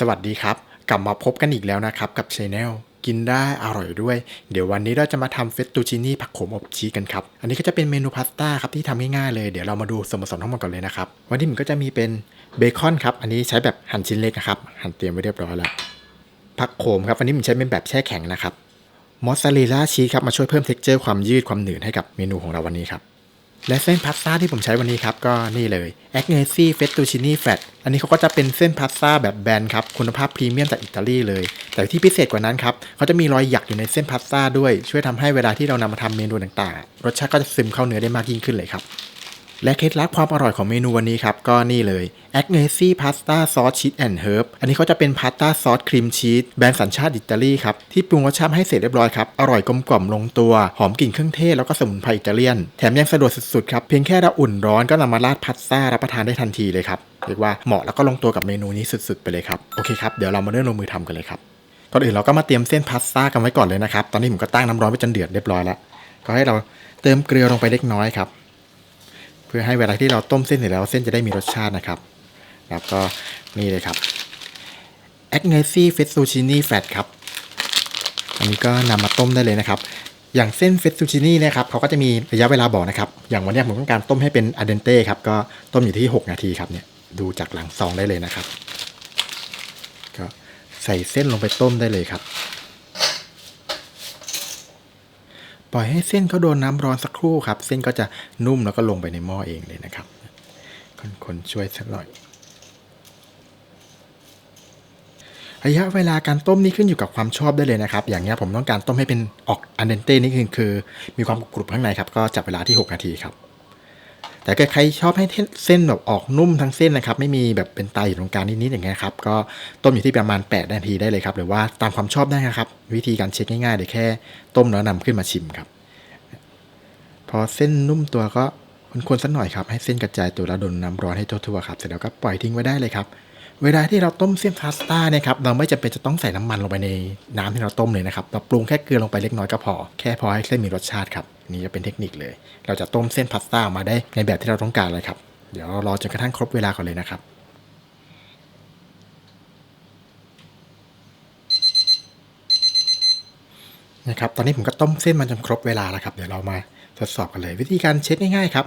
สวัสดีครับ กลับมาพบกันอีกแล้วนะครับกับช anel กินได้อร่อยด้วย เดี๋ยววันนี้เราจะมาทำเฟตตูชินี่ผักโขมอบชีสกันครับ อันนี้ก็จะเป็นเมนูพาสต้าครับที่ทำง่ายๆเลย เดี๋ยวเรามาดูส่วนผสมทั้งหมดก่อนเลยนะครับ วันนี้มันก็จะมีเป็นเบคอนครับ อันนี้ใช้แบบหั่นชิ้นเล็กนะครับ หั่นเตรียมไว้เรียบร้อยแล้ว ผักโขมครับอันนี้มันใช้เป็นแบบแช่แข็งนะครับ มอสซาเรลล่าชีสครับมาช่วยเพิ่มเท็กเจอร์ความยืดความหนืดให้กับเมนูของเราวันนี้ครับ และเส้นพาสต้าที่ผมใช้วันนี้ครับ ก็นี่เลย a g n e s i f e t t u c c i n i Fat อันนี้เขาก็จะเป็นเส้นพาสต้าแบบแบนครับ คุณภาพพรีเมียมจากอิตาลีเลย แต่ที่พิเศษกว่านั้นครับเขาจะมีรอยหยักอยู่ในเส้นพาสต้าด้วย ช่วยทำให้เวลาที่เรานำมาทำเมนูต่างๆ รสชาติก็จะซึมเข้าเนื้อได้มากยิ่งขึ้นเลยครับ และเคล็ดลับความอร่อยของเมนูวันนี้ครับ ก็นี่เลย a g n e s i Pasta Sauce Cheese and Herb อันนี้เขาจะเป็นพาสต้าซอสครีมชีสแบรนด์สัญชาติอิตาลีครับ ที่ปรุงรสชาติให้เสร็จเรียบร้อยครับ อร่อยกลมกล่อมลงตัว หอมกลิ่นเครื่องเทศแล้วก็สมุนไพรอิตาเลียน แถมยังสะดวกสุดๆครับ เพียงแค่เราอุ่นร้อนก็นำมาราดพาสต้ารับประทานได้ทันทีเลยครับเรียกว่าเหมาะแล้วก็ลงตัวกับเมนูนี้สุดๆ ไปเลยครับโอเคครับเดี๋ยวเรามาเริ่มลงมือทำกันเลยครับก่อนอื่นเราก็มาเตรียมเส้นพาสต้ากันไว้ก่อนเลยนะครับตอนนี้ผมก็ตั้งน้ำร้อนไว้จนเดือดเรียบร้อยแล้วก็ให้เราเติมเกลือลงไปเล็กน้อยครับ พื่อให้เวลาที่เราต้มเส้นเสร็จแล้วเส้นจะได้มีรสชาตินะครับ แล้วก็นี่เลยครับ a g n e s i Fettuccine Fat ครับ อันนี้ก็นำมาต้มได้เลยนะครับ อย่างเส้น Fettuccine นี่ยครับเขาก็จะมีระยะเวลาบอกนะครับ อย่างวันนี้ผมต้องการต้มให้เป็น a l เดนเต้ครับ ก็ต้มอยู่ที่ 6 นาทีครับเนี่ย ดูจากหลังซองได้เลยนะครับ ก็ใส่เส้นลงไปต้มได้เลยครับ ปล่อยให้เส้นเขาโดนน้ำร้อนสักครู่ครับ เส้นก็จะนุ่มแล้วก็ลงไปในหม้อเองเลยนะครับคนๆช่วยสักหน่อยระยะเวลาการต้มนี่ขึ้นอยู่กับความชอบได้เลยนะครับ อย่างเงี้ยผมต้องการต้มให้เป็นออกอันเดนเต้นี่คือคือ มีความกรุบข้างในครับ ก็จับเวลาที่ 6 นาทีครับ แต่ใครชอบให้เส้นแบบออกนุ่มทั้งเส้นนะครับ ไม่มีแบบเป็นไตอยู่ตรงกลางนิดๆอย่างเงี้ยครับ ก็ต้มอยู่ที่ประมาณ 8 นาทีได้เลยครับ หรือว่าตามความชอบได้นะครับ วิธีการเช็คง่ายๆเดี๋ยวแค่ต้มแล้วนำขึ้นมาชิมครับ พอเส้นนุ่มตัวก็คนๆสักหน่อยครับ ให้เส้นกระจายตัวแล้วโดนน้ำร้อนให้ทั่วๆครับ เสร็จแล้วก็ปล่อยทิ้งไว้ได้เลยครับ เวลาที่เราต้มเส้นพาสต้าเนี่ยครับเราไม่จำเป็นจะต้องใส่น้ำมันลงไปในน้ำที่เราต้มเลยนะครับเราปรุงแค่เกลือลงไปเล็กน้อยก็พอ แค่พอให้เส้นมีรสชาติครับนี่จะเป็นเทคนิคเลย เราจะต้มเส้นพาสต้าออกมาได้ในแบบที่เราต้องการเลยครับเดี๋ยวเรารอจนกระทั่งครบเวลาก่อนเลยนะครับนะครับตอนนี้ผมก็ต้มเส้นมันจนครบเวลาแล้วครับ เดี๋ยวเรามาทดสอบกันเลย วิธีการเช็คง่ายๆครับ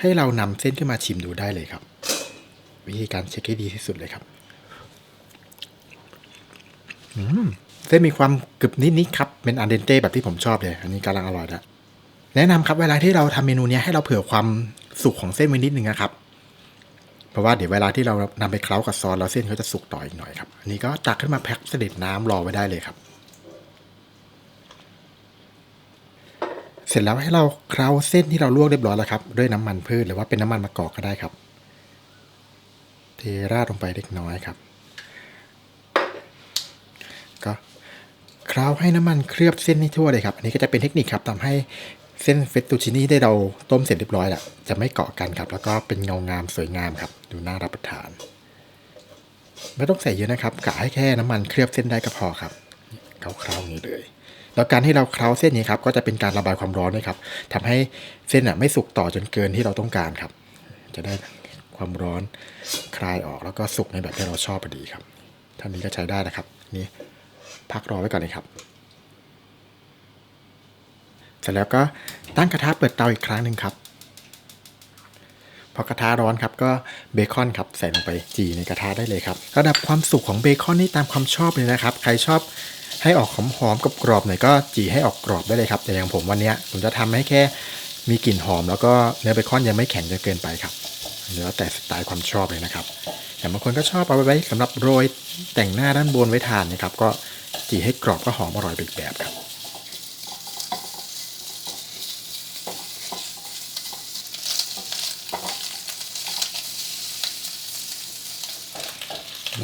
ให้เรานำเส้นขึ้นมาชิมดูได้เลยครับ วิธีการเช็คให้ดีที่สุดเลยครับเส้นมีความกรึบนิดๆครับเป็นอันเดนเต้แบบที่ผมชอบเลย อันนี้กำลังอร่อยแล้วแนะนำครับเวลาที่เราทำเมนูนี้ให้เราเผื่อความสุกของเส้นไว้นิดนึงนะครับ เพราะว่าเดี๋ยวเวลาที่เรานำไปเคล้ากับซอสแล้วเส้นเขาจะสุกต่ออีกหน่อยครับอันนี้ก็ตักขึ้นมาแพ็คเสด็จน้ำรอไว้ได้เลยครับ เสร็จแล้วให้เราเคล้าเส้นที่เราลวกเรียบร้อยแล้วครับ ด้วยน้ำมันพืชหรือว่าเป็นน้ำมันมะกอกก็ได้ครับ เทราดลงไปเล็กน้อยครับ ก็คล้าให้น้ำมันเคลือบเส้นให้ทั่วเลยครับ อันนี้ก็จะเป็นเทคนิคครับทำให้เส้นเฟตตูชินี่ได้เราต้มเสร็จเรียบร้อยแล้วจะไม่เกาะกันครับ แล้วก็เป็นเงางามสวยงามครับ ดูน่ารับประทาน ไม่ต้องใส่เยอะนะครับกะให้แค่น้ำมันเคลือบเส้นได้ก็พอครับเคล้าๆอย่างนี้เลยแล้วการที่เราเคล้าเส้นนี้ครับก็จะเป็นการระบายความร้อนด้วยครับทำให้เส้นอะไม่สุกต่อจนเกินที่เราต้องการครับ จะได้ ความร้อนคลายออกแล้วก็สุกในแบบที่เราชอบพอดีครับท่านี้ก็ใช้ได้นะครับ นี่พักรอไว้ก่อนเลยครับ เสร็จแล้วก็ตั้งกระทะเปิดเตาอีกครั้งหนึ่งครับพอกระทะร้อนครับก็เบคอนครับใส่ลงไปจีในกระทะได้เลยครับ ระดับความสุกของเบคอนนี่ตามความชอบเลยนะครับ ใครชอบให้ออกหอมๆกับกรอบหน่อยก็จีให้ออกกรอบได้เลยครับ แต่อย่างผมวันนี้ผมจะทำให้แค่มีกลิ่นหอม แล้วก็เนื้อเบคอนยังไม่แข็งจนเกินไปครับ แล้วแต่สไตล์ความชอบเลยนะครับอย่างบางคนก็ชอบเอาไว้สำหรับโรยแต่งหน้าด้านบนไว้ทานนะครับ ก็จีให้กรอบก็หอมอร่อยไปอีกแบบครับ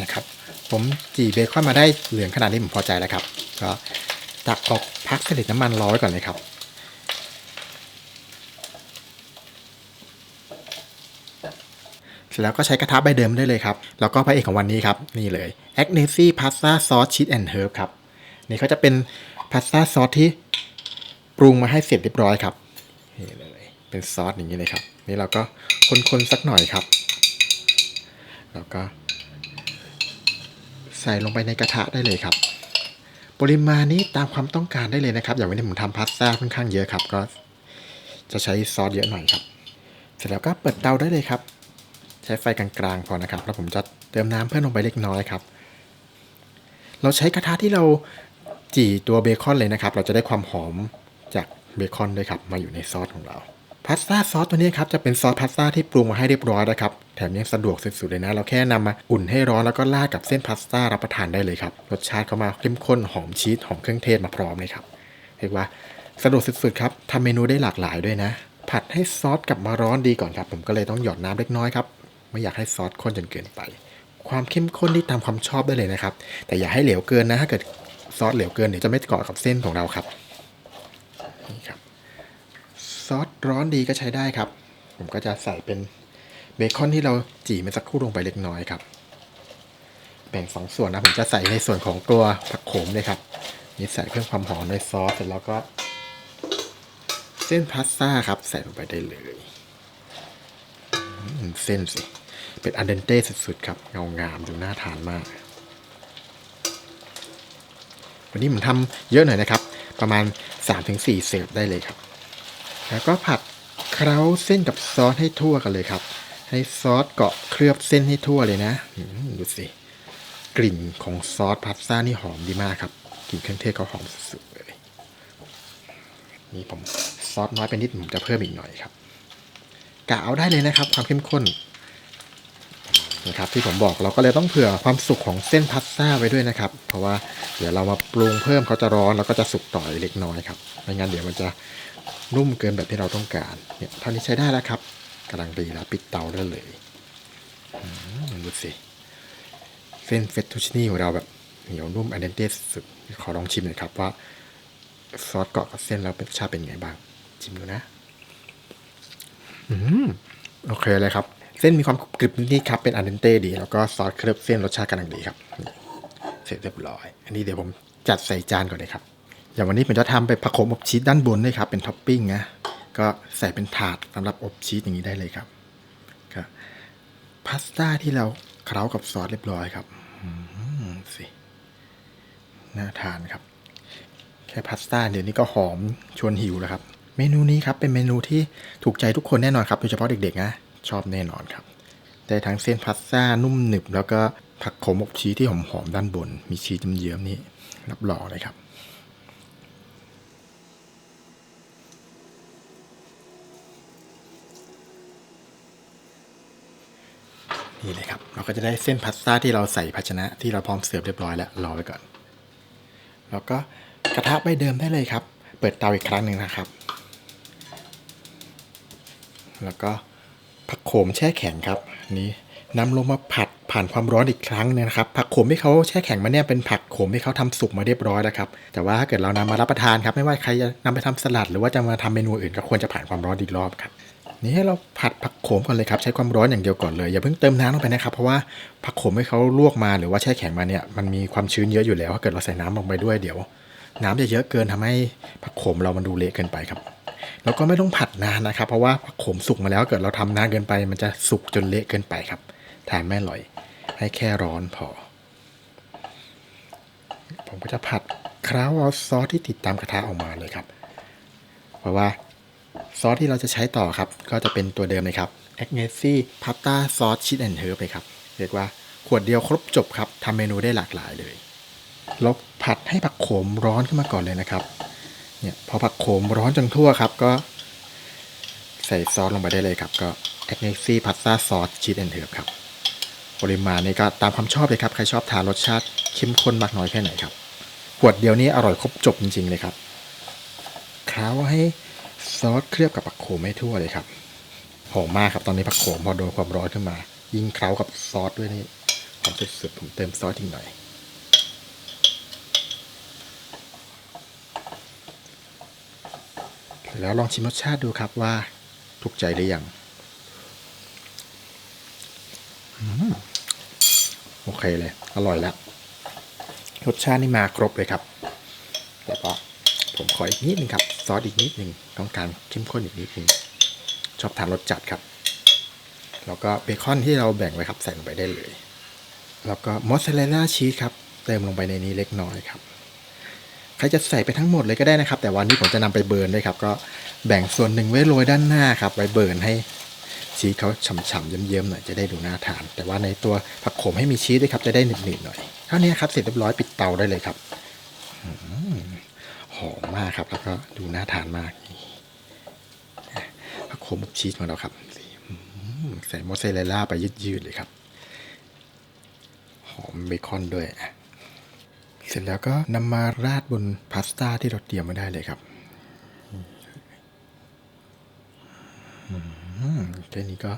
นะครับผมจีเบคอนมาได้เหลืองขนาดนี้ผมพอใจแล้วครับ ก็ตักออกพักเสด็จน้ำมันร้อยก่อนเลยครับ เสร็จแล้วก็ใช้กระทะใบเดิมได้เลยครับ แล้วก็พระเอกของวันนี้ครับ นี่เลย a g n e s i Pasta Sauce Cheese and Herb ครับ นี่เขาจะเป็นพาสต้าซอสที่ปรุงมาให้เสร็จเรียบร้อยครับ นี่เลยเป็นซอสอย่างนี้เลยครับ นี่เราก็คนๆสักหน่อยครับ แล้วก็ ใส่ลงไปในกระทะได้เลยครับปริมาณนี้ตามความต้องการได้เลยนะครับ อย่างวันนี้ผมทำพาสต้าค่อนข้างเยอะครับ ก็จะใช้ซอสเยอะหน่อยครับ เสร็จแล้วก็เปิดเตาได้เลยครับ ใช้ไฟกลางๆพอนะครับ แล้วผมจะเติมน้ำเพิ่มลงไปเล็กน้อยครับ เราใช้กระทะที่เราจี่ตัวเบคอนเลยนะครับ เราจะได้ความหอมจากเบคอนด้วยครับ มาอยู่ในซอสของเราพาสต้าซอสตัวนี้ครับจะเป็นซอสพาสต้าที่ปรุงมาให้เรียบร้อยนะครับ แถมยังสะดวกสุดๆเลยนะ เราแค่นำมาอุ่นให้ร้อนแล้วก็ราดกับเส้นพาสต้ารับประทานได้เลยครับ รสชาติเขามาเข้มข้นหอมชีสหอมเครื่องเทศมาพร้อมเลยครับเรียกว่าสะดวกสุดๆครับทำเมนูได้หลากหลายด้วยนะ ผัดให้ซอสกลับมาร้อนดีก่อนครับ ผมก็เลยต้องหยอดน้ำเล็กน้อยครับ ไม่อยากให้ซอสข้นจนเกินไป ความเข้มข้นที่ตามความชอบได้เลยนะครับ แต่อย่าให้เหลวเกินนะถ้าเกิดซอสเหลวเกินเดี๋ยวจะไม่เกาะกับเส้นของเราครับนี่ครับซอสร้อนดีก็ใช้ได้ครับ ผมก็จะใส่เป็นเบคอนที่เราจี่มื่อสักครู่ลงไปเล็กน้อยครับ แบ่งสองส่วนนะผมจะใส่ในส่วนของตัวผักโขมเลยครับนี่ใส่เพิ่มความหอมในซอสเสร็จแล้วก็เส้นพาสต้าครับ ใส่ลงไปได้เลย เส้นสิ เป็นอันเดนเต้สุดๆครับเงางามดูน่าทานมาก วันนี้ผมทำเยอะหน่อยนะครับ ประมาณ 3-4 เสิร์ฟได้เลยครับ แล้วก็ผัดเคล้าเส้นกับซอสให้ทั่วกันเลยครับ ให้ซอสเกาะเคลือบเส้นให้ทั่วเลยนะดูสิกลิ่นของซอสพาสต้านี่หอมดีมากครับกลิ่นเครื่องเทศเขาหอมสุดๆเลยนี่ผมซอสน้อยไปนิดผมจะเพิ่มอีกหน่อยครับกะเอาได้เลยนะครับ ความเข้มข้น นะครับที่ผมบอกเราก็เลยต้องเผื่อความสุกของเส้นพาสต้าไว้ด้วยนะครับ เพราะว่าเดี๋ยวเรามาปรุงเพิ่มเขาจะร้อนแล้วก็จะสุกต่อเล็กน้อยครับไม่งั้นเดี๋ยวมันจะนุ่มเกินแบบที่เราต้องการเนี่ยเท่านี้ใช้ได้แล้วครับกำลังดีแล้วปิดเตาได้เลยอืมดูสิเส้นเฟตตูชินี่ของเราแบบเหนียวนุ่มอันเดนเต้สุดขอลองชิมหน่อยครับว่าซอสเกาะกับเส้นแล้วเป็นรสชาติเป็นไงบ้าง ชิมดูนะ อืมโอเคเลยครับ เส้นมีความกรึบนิดๆครับ เป็นอันเดนเต้ดี แล้วก็ซอสเคลือบเส้นรสชาติกำลังดีครับ เสร็จเรียบร้อย อันนี้เดี๋ยวผมจัดใส่จานก่อนเลยครับ อย่างวันนี้ผมจะทำเป็นผักโขมอบชีสด้านบนด้วยครับ เป็นท็อปปิ้งนะ ก็ใส่เป็นถาดสำหรับอบชีสอย่างนี้ได้เลยครับก็พาสต้าที่เราเคล้ากับซอสเรียบร้อยครับอืมสิน่าทานครับ แค่พาสต้าเดี๋ยวนี้ก็หอมชวนหิวแล้วครับ เมนูนี้ครับเป็นเมนูที่ถูกใจทุกคนแน่นอนครับโดยเฉพาะเด็กๆนะ ชอบแน่นอนครับ ได้ทั้งเส้นพาสต้านุ่มหนึบ แล้วก็ผักโขมอบชีสที่หอมๆด้านบน มีชีสเยิ้มๆนี่รับรองเลยครับนี่เลยครับ เราก็จะได้เส้นพาสต้าที่เราใส่ภาชนะที่เราพร้อมเสิร์ฟเรียบร้อยแล้วรอไว้ก่อน แล้วก็กระทะใบเดิมได้เลยครับ เปิดเตาอีกครั้งหนึ่งนะครับ แล้วก็ ผักโขมแช่แข็งครับนี้นำลงมาผัดผ่านความร้อนอีกครั้งหนึงนะครับ ผักโขมที่เขาแช่แข็งมาเนี่ยเป็นผักโขมที่เขาทำสุกมาเรียบร้อยแล้วครับแต่ว่าถ้าเกิดเรานำมารับประทานครับไม่ว่าใครจะนำไปทำสลัด หรือว่าจะมาทำเมนูอื่นก็ควรจะผ่านความร้อนอีกรอบครับนี่ให้เราผัดผักโขมก่อนเลยครับใช้ความร้อนอย่างเดียวก่อนเลยอย่าเพิ่งเติมน้ำลงไปนะครับเพราะว่าผักโขมให้เขาลวกมาหรือว่าแช่แข็งมาเนี่ยมันมีความชื้นเยอะอยู่แล้วถ้าเกิดเราใส่น้ำลงไปด้วยเดี๋ยว น้ำจะเยอะเกินทำให้ผักโขมเรามันดูเละเกินไปครับ แล้วก็ไม่ต้องผัดนานนะครับ เพราะว่าผักโขมสุกมาแล้วเกิดเราทำนานเกินไป มันจะสุกจนเละเกินไปครับทานไม่อร่อย ให้แค่ร้อนพอ ผมก็จะผัดคล้าเอาซอสที่ติดตามกระทะออกมาเลยครับ เพราะว่าซอสที่เราจะใช้ต่อครับ ก็จะเป็นตัวเดิมเลยครับ a g n e s i Pasta Sauce Cheese and Herb เลยครับเรียกว่าขวดเดียวครบจบครับทำเมนูได้หลากหลายเลยเราผัดให้ผักโขมร้อนขึ้นมาก่อนเลยนะครับ เนี่ยพอผักโขมร้อนจนทั่วครับก็ใส่ซอสลงไปได้เลยครับ ก็ a g n e s i Pasta Sauce Cheese and Herb ครับ ปริมาณนี้ก็ตามความชอบเลยครับ ใครชอบทานรสชาติเข้มข้นมากน้อยแค่ไหนครับ ขวดเดียวนี้อร่อยครบจบจริง ๆ เลยครับเคล้าให้ซอสเคลือบกับผักโขมให้ทั่วเลยครับหอมมากครับตอนนี้ผักโขมพอโดนความร้อนขึ้นมา ยิ่งเคล้ากับซอสด้วยนี่หอมสุดๆผมเติมซอสอีกหน่อย แล้วลองชิมรสชาติดูครับว่าถูกใจหรือยังอโอเคเลย อร่อยแล้ว รสชาตินี่มาครบเลยครับ แล้วก็ผมขออีกนิดนึงครับ ซอสอีกนิดนึงต้องการเข้มข้นอีกนิดนึงชอบทานรสจัดครับ แล้วก็เบคอนที่เราแบ่งไว้ครับใส่ลงไปได้เลย แล้วก็มอสซาเรลล่าชีสครับ เติมลงไปในนี้เล็กน้อยครับ รจะใส่ไปทั้งหมดเลยก็ได้นะครับ แต่วันนี้ผมจะนำไปเบิร์นด้วยครับ ก็แบ่งส่วนหนึ่งไว้โรยด้านหน้าครับ ไว้เบิร์นให้ชีสเขาฉ่ำๆเยิ้มๆหน่อยจะได้ดูน่าทาน แต่ว่าในตัวผักโขมให้มีชีสด้วยครับจะได้หนึบๆหน่อยเท่านี้ครับเสร็จเรียบร้อยปิดเตาได้เลยครับหอมมากครับ แล้วก็ดูน่าทานมากผักโขมอบชีสของเราครับใส่มอสซาเรลล่าไปยืดๆเลยครับ หอมเบคอนด้วยอะ ร็จแล้วก็นำมาราดบนพาสต้าที่เราเตรียมไว้ได้เลยครับอืมแค่นี้ก็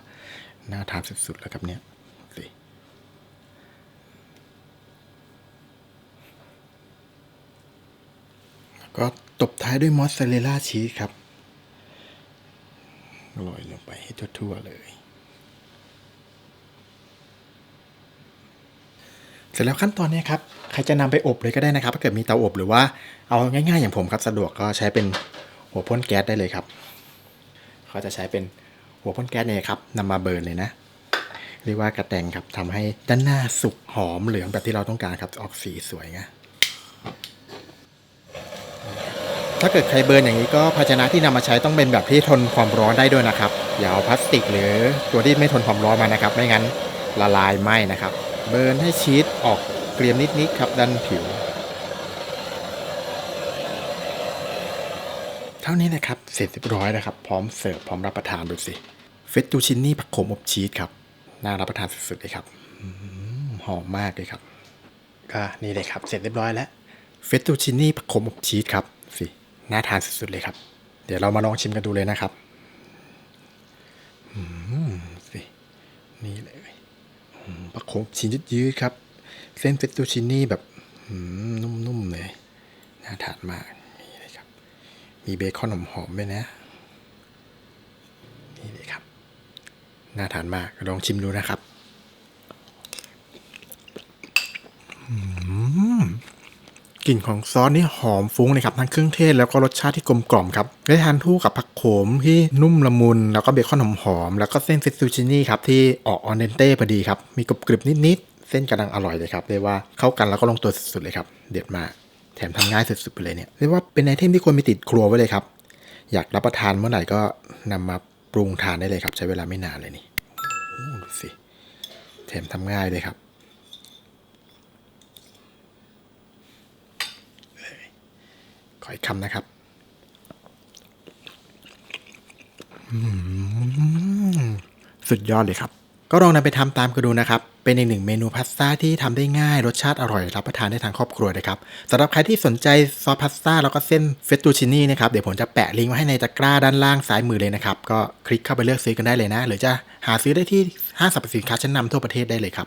น่าทานสุดๆแล้วครับเนี่ยสิแล้วก็ตบท้ายด้วยมอสซาเรลล่าชีสครับโรยลงไปให้ทั่วๆเลย เสร็จแล้วขั้นตอนนี้ครับใครจะนำไปอบเลยก็ได้นะครับถ้าเกิดมีเตาอบหรือว่าเอาง่ายๆ อย่างผมครับสะดวกก็ใช้เป็นหัวพ่นแก๊สได้เลยครับเขาจะใช้เป็นหัวพ่นแก๊สเนี่ยครับนำมาเบิร์นเลยนะเรียกว่ากระแตงครับทำให้ด้านหน้าสุกหอมเหลืองแบบที่เราต้องการครับออกสีสวยไงถ้าเกิดใครเบิร์นอย่างนี้ก็ภาชนะที่นำมาใช้ต้องเป็นแบบที่ทนความร้อนได้ด้วยนะครับอย่าเอาพลาสติกหรือตัวที่ไม่ทนความร้อนมานะครับ ไม่งั้นละลายไหม้นะครับ เบิร์นให้ชีสออกเกรียมนิดๆครับด้านผิว เท่านี้นะครับ เสร็จเรียบร้อยนะครับ พร้อมเสิร์ฟพร้อมรับประทานดูสิ เฟตตูชินี่ผักโขมอบชีสครับ น่ารับประทานสุดๆเลยครับอืมหอมมากเลยครับ ก็นี่เลยครับ เสร็จเรียบร้อยแล้ว เฟตตูชินี่ผักโขมอบชีสครับสิน่าทานสุดๆเลยครับ เดี๋ยวเรามาลองชิมกันดูเลยนะครับอืมสินี่เลย อืมผักโขมชิ้นยืดๆครับ เส้นเฟตตูชินี่แบบนุ่มๆเลยน่าทานมากนี่เลยครับ มีเบคอนหอมๆด้วยนะ นี่เลยครับ น่าทานมากลองชิมดูนะครับอืม กลิ่นของซอสนี่หอมฟุ้งเลยครับทั้งเครื่องเทศแล้วก็รสชาติที่กลมกล่อมครับได้ทานคู่กับผักโขมที่นุ่มละมุน แล้วก็เบคอนหอมๆแล้วก็เส้นเฟตตูชินี่ครับที่ออกออนเดนเต้พอดีครับมีกรุบกริบนิดๆเส้นกำลังอร่อยเลยครับเรียกว่าเข้ากันแล้วก็ลงตัวสุดๆเลยครับเด็ดมากแถมทำง่ายสุดๆไปเลยเนี่ยเรียกว่าเป็นไอเทมที่ควรมีติดครัวไว้เลยครับอยากรับประทานเมื่อไหร่ก็นำมาปรุงทานได้เลยครับ ใช้เวลาไม่นานเลยนี่ดูสิแถมทำง่ายเลยครับ ขออีกคำนะครับอืมสุดยอดเลยครับ ก็ลองนำไปทำตามกันดูนะครับ เป็นอีกหนึ่งเมนูพาสต้าที่ทำได้ง่ายรสชาติอร่อยรับประทานได้ทางครอบครัวเลยครับสำหรับใครที่สนใจซอสพาสต้าแล้วก็เส้นเฟตตูชินี่นะครับเดี๋ยวผมจะแปะลิงก์ไว้ให้ในตะกร้าด้านล่างซ้ายมือเลยนะครับ ก็คลิกเข้าไปเลือกซื้อกันได้เลยนะ หรือจะหาซื้อได้ที่ห้างสรรพสินค้าชั้นนำทั่วประเทศได้เลยครับ